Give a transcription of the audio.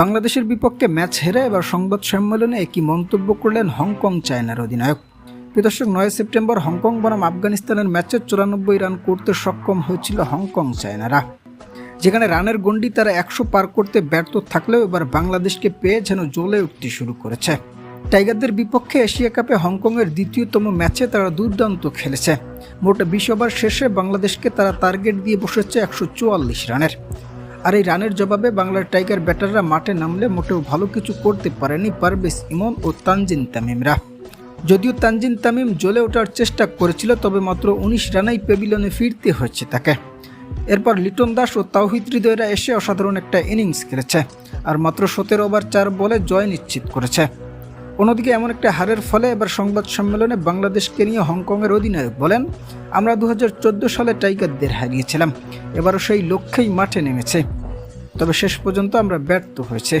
বাংলাদেশের বিপক্ষে ম্যাচ হেরে এবার সংবাদ সম্মেলনে একই মন্তব্য করলেন হংকং চায়নার অধিনায়ক। প্রদর্শক নয় সেপ্টেম্বর হংকং বনাম আফগানিস্তানের ম্যাচে চুরানব্বই রান করতে সক্ষম হয়েছিল হংকং চায়নারা। যেখানে রানের গন্ডি তারা একশো পার করতে ব্যর্থ থাকলেও এবার বাংলাদেশকে পেয়ে যেন জ্বলে উঠতে শুরু করেছে। টাইগারদের বিপক্ষে এশিয়া কাপে হংকংয়ের দ্বিতীয়তম ম্যাচে তারা দুর্দান্ত খেলেছে। মোট বিশ ওভার শেষে বাংলাদেশকে তারা টার্গেট দিয়ে বসেছে একশো চুয়াল্লিশ রানের। আর এই রানের জবাবে বাংলার টাইগার ব্যাটাররা মাঠে নামলে মোটেও ভালো কিছু করতে পারেনি পারভেজ ইমন ও তানজিন তামিমরা। যদিও তানজিন তামিম জ্বলে ওঠার চেষ্টা করেছিল, তবে মাত্র উনিশ রানেই পেভিলনে ফিরতে হয়েছে তাকে। এরপর লিটন দাস ও তাওহিদ হৃদয়রা এসে অসাধারণ একটা ইনিংস খেলেছে, আর মাত্র সতেরো ওভার চার বলে জয় নিশ্চিত করেছে। অন্যদিকে এমন একটা হারের ফলে এবার সংবাদ সম্মেলনে বাংলাদেশকে নিয়ে হংকংয়ের অধিনায়ক বলেন, আমরা দু হাজার চোদ্দ সালে টাইগারদের হারিয়েছিলাম। এবারও সেই লক্ষ্যেই মাঠে নেমেছে। তবে শেষ পর্যন্ত আমরা ব্যর্থ হয়েছে।